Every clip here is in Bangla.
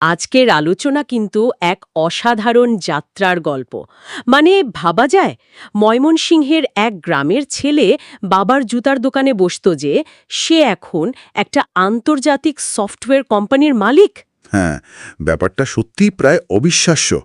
আজকের আলোচনা কিন্তু এক অসাধারণ যাত্রার গল্প। মানে ভাবা যায়, ময়মনসিংহের এক গ্রামের ছেলে বাবার জুতার দোকানে বসত যে, সে এখন একটা আন্তর্জাতিক সফটওয়্যার কোম্পানির মালিক। হ্যাঁ ব্যাপারটা সত্যিই প্রায় অবিশ্বাস্য।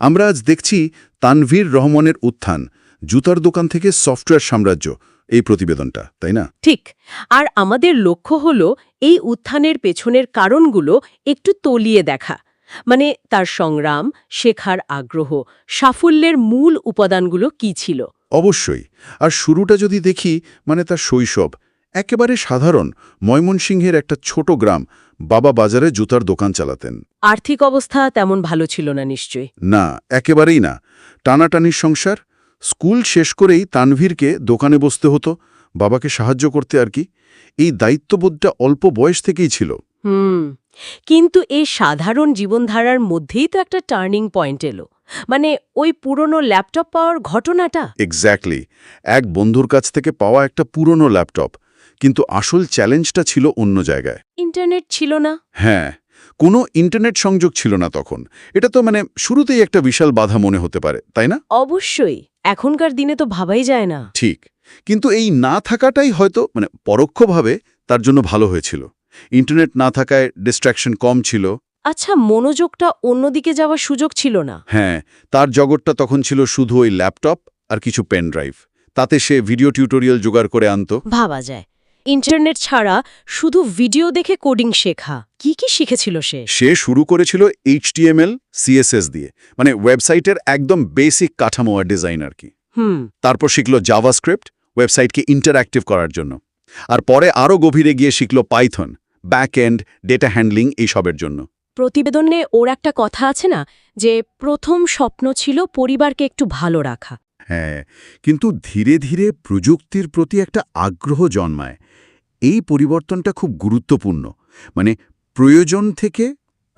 আমরা আজ দেখছি তানভীর রহমানের উত্থান জুতার দোকান থেকে সফটওয়্যার সাম্রাজ্য এই প্রতিবেদনটা তাই না? ঠিক। আর আমাদের লক্ষ্য হল এই উত্থানের পেছনের কারণগুলো একটু তলিয়ে দেখা। মানে তার সংগ্রাম শেখার আগ্রহ সাফল্যের মূল উপাদানগুলো কি ছিল? অবশ্যই। আর শুরুটা যদি দেখি মানে তার শৈশব একেবারে সাধারণ ময়মনসিংহের একটা ছোট গ্রাম বাবা বাজারে জুতার দোকান চালাতেন। আর্থিক অবস্থা তেমন ভালো ছিল না নিশ্চয়ই। না একেবারেই না। টানাটানির সংসার স্কুল শেষ করেই তানভীরকে দোকানে বসতে হতো বাবাকে সাহায্য করতে আর কি। এই দায়িত্ববোধটা অল্প বয়স থেকেই ছিল। হুম কিন্তু এই সাধারণ জীবনধারার মধ্যেই তো একটা টার্নিং পয়েন্ট এলো। মানে ওই পুরনো ল্যাপটপ পাওয়ার ঘটনাটা। এক্স্যাক্টলি এক বন্ধুর কাছ থেকে পাওয়া একটা পুরনো ল্যাপটপ কিন্তু আসল চ্যালেঞ্জটা ছিল অন্য জায়গায়। ইন্টারনেট ছিল না। হ্যাঁ কোনো ইন্টারনেট সংযোগ ছিল না তখন। এটা তো মানে শুরুতেই একটা বিশাল বাধা মনে হতে পারে তাই না? অবশ্যই। এখনকার দিনে তো ভাবাই যায় না। ঠিক। কিন্তু এই না থাকাটাই হয়তো মানে পরোক্ষভাবে তার জন্য ভালো হয়েছিল। ইন্টারনেট না থাকায় ডিস্ট্র্যাকশন কম ছিল। আচ্ছা মনোযোগটা অন্যদিকে যাওয়ার সুযোগ ছিল না। হ্যাঁ তার জগৎটা তখন ছিল শুধু ওই ল্যাপটপ আর কিছু পেন ড্রাইভ। তাতে সে ভিডিও টিউটোরিয়াল জোগাড় করে আনত। ভাবা যায়। ইন্টারনেট ছাড়া শুধু ভিডিও দেখে কোডিং শেখা। কি কি শিখেছিল সে? সে শুরু করেছিল এইচটিএমএল সিএসএস দিয়ে। মানে ওয়েবসাইটের একদম বেসিক কাঠামো আর ডিজাইন আর কি। হুম। তারপর শিখল জাভাস্ক্রিপ্ট ওয়েবসাইটকে ইন্টারঅ্যাক্টিভ করার জন্য। আর পরে আরও গভীরে গিয়ে শিখল Python back end data handling এইসবের জন্য। প্রতিবেদনে ওর একটা কথা আছে না যে প্রথম স্বপ্ন ছিল পরিবারকে একটু ভালো রাখা। হ্যাঁ কিন্তু ধীরে ধীরে প্রযুক্তির প্রতি একটা আগ্রহ জন্মায়। এই পরিবর্তনটা খুব গুরুত্বপূর্ণ মানে প্রয়োজন থেকে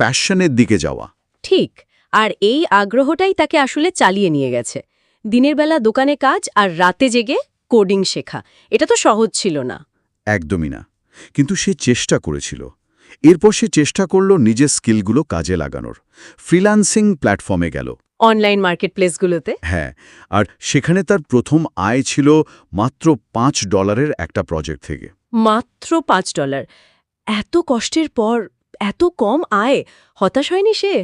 প্যাশনের দিকে যাওয়া। ঠিক আর এই আগ্রহটাই তাকে আসলে চালিয়ে নিয়ে গেছে। দিনের বেলা দোকানে কাজ আর রাতে জেগে কোডিং শেখা এটা তো সহজ ছিল না। একদমই না কিন্তু সে চেষ্টা করেছিল। এরপর সে চেষ্টা করল নিজের স্কিলগুলো কাজে লাগানোর। ফ্রিল্যান্সিং প্ল্যাটফর্মে গেল। অনলাইন মার্কেটপ্লেসগুলোতে হ্যাঁ আর সেখানে তার প্রথম আয় ছিল মাত্র পাঁচ ডলারের একটা প্রজেক্ট থেকে। মাত্র পাঁচ ডলার। এত কষ্টের পর এত কম আয় হতাশ হয়নি সে?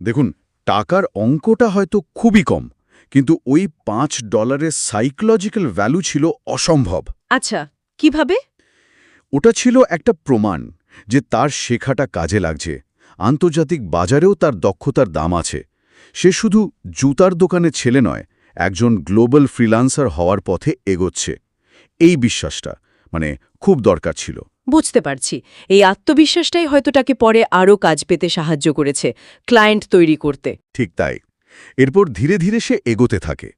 দেখুন টাকার অঙ্কটা হয়তো খুবই কম কিন্তু ওই পাঁচ ডলারের সাইকোলজিক্যাল ভ্যালু ছিল অসম্ভব। আচ্ছা কীভাবে? ওটা ছিল একটা প্রমাণ যে তার শেখাটা কাজে লাগছে। আন্তর্জাতিক বাজারেও তার দক্ষতার দাম আছে। সে শুধু জুতার দোকানে ছেলে নয় একজন গ্লোবাল ফ্রিলান্সার হওয়ার পথে এগোচ্ছে। এই বিশ্বাসটা মানে খুব দরকার ছিল। বুঝতে পারছি। এই আত্মবিশ্বাসটাই হয়তো তাকে পরে আরও কাজ পেতে সাহায্য করেছে ক্লায়েন্ট তৈরি করতে। ঠিক তাই। এরপর ধীরে ধীরে সে এগোতে থাকে।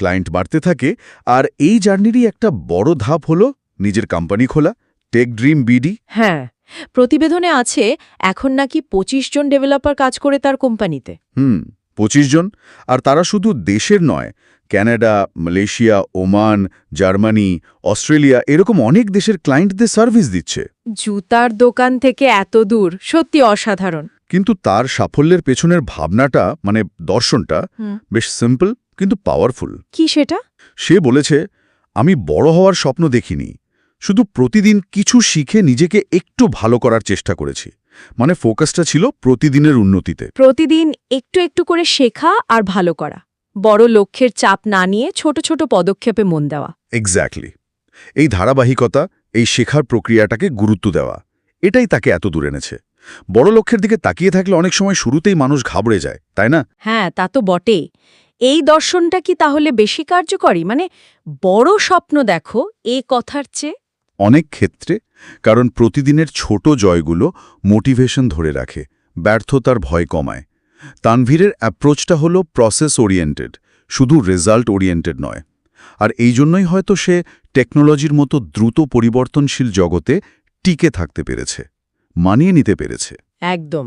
ক্লায়েন্ট বাড়তে থাকে আর এই জার্নিরই একটা বড় ধাপ হল নিজের কোম্পানি খোলা টেক ড্রিম বিডি। হ্যাঁ প্রতিবেদনে আছে এখন নাকি ২৫ জন ডেভেলপার কাজ করে তার কোম্পানিতে। হুম। পঁচিশ জন আর তারা শুধু দেশের নয় Canada Malaysia Oman Germany Australia এরকম অনেক দেশের ক্লায়েন্টদের সার্ভিস দিচ্ছে। জুতার দোকান থেকে এত দূর সত্যি অসাধারণ। কিন্তু তার সাফল্যের পেছনের ভাবনাটা মানে দর্শনটা বেশ সিম্পল কিন্তু পাওয়ারফুল কি সেটা? সে বলেছে আমি বড় হওয়ার স্বপ্ন দেখিনি। শুধু প্রতিদিন কিছু শিখে নিজেকে একটু ভালো করার চেষ্টা করেছি। মানে ফোকাসটা ছিল প্রতিদিনের উন্নতিতে। প্রতিদিন একটু একটু করে শেখা আর ভালো করা। বড় লক্ষ্যের চাপ না নিয়ে ছোট ছোট পদক্ষেপে মন দেওয়া। এক্স্যাক্টলি এই ধারাবাহিকতা এই শেখার প্রক্রিয়াটাকে গুরুত্ব দেওয়া এটাই তাকে এত দূর এনেছে। বড় লক্ষ্যের দিকে তাকিয়ে থাকলে অনেক সময় শুরুতেই মানুষ ঘাবড়ে যায় তাই না? হ্যাঁ তা তো বটেই এই দর্শনটা কি তাহলে বেশি কার্যকরী? মানে বড় স্বপ্ন দেখো এ কথার চেয়ে অনেক ক্ষেত্রে, কারণ প্রতিদিনের ছোট জয়গুলো মোটিভেশন ধরে রাখে, ব্যর্থতার ভয় কমায়। তানভীরের অ্যাপ্রোচটা হলো প্রসেস ওরিয়েন্টেড শুধু রেজাল্ট ওরিয়েন্টেড নয়। আর এই জন্যই হয়তো সে টেকনোলজির মতো দ্রুত পরিবর্তনশীল জগতে টিকে থাকতে পেরেছে, মানিয়ে নিতে পেরেছে। একদম।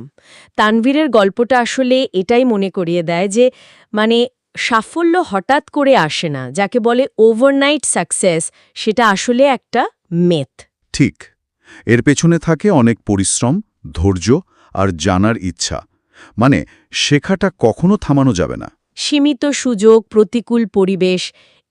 তানভীরের গল্পটা আসলে এটাই মনে করিয়ে দেয় যে মানে সাফল্য হঠাৎ করে আসে না, যাকে বলে ওভারনাইট সাকসেস সেটা আসলে একটা মেথ ঠিক। এর পেছনে থাকে অনেক পরিশ্রম ধৈর্য আর জানার ইচ্ছা। মানে শেখাটা কখনো থামানো যাবে না। সীমিত সুযোগ প্রতিকূল পরিবেশ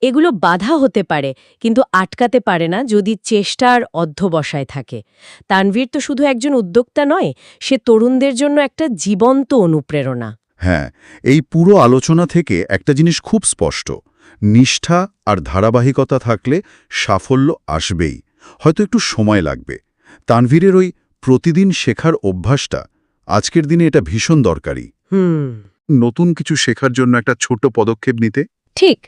এগুলো বাধা হতে পারে কিন্তু আটকাতে পারে না যদি চেষ্টার অধ্যবসায় থাকে। তানভীর তো শুধু একজন উদ্যোক্তা নয় সে তরুণদের জন্য একটা জীবন্ত অনুপ্রেরণা। হ্যাঁ এই পুরো আলোচনা থেকে একটা জিনিস খুব স্পষ্ট। নিষ্ঠা আর ধারাবাহিকতা থাকলে সাফল্য আসবেই। হয়তো একটু সময় লাগবে। তানভীরের ওই প্রতিদিন শেখার অভ্যাসটা আজকের দিনে এটা ভীষণ দরকারি। নতুন কিছু শেখার জন্য একটা ছোট পদক্ষেপ নিতে? ঠিক।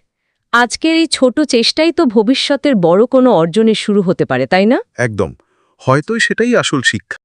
আজকের এই ছোট চেষ্টাই তো ভবিষ্যতের বড় কোনো অর্জনের শুরু হতে পারে তাই না? একদম। হয়তো সেটাই আসল শিক্ষা।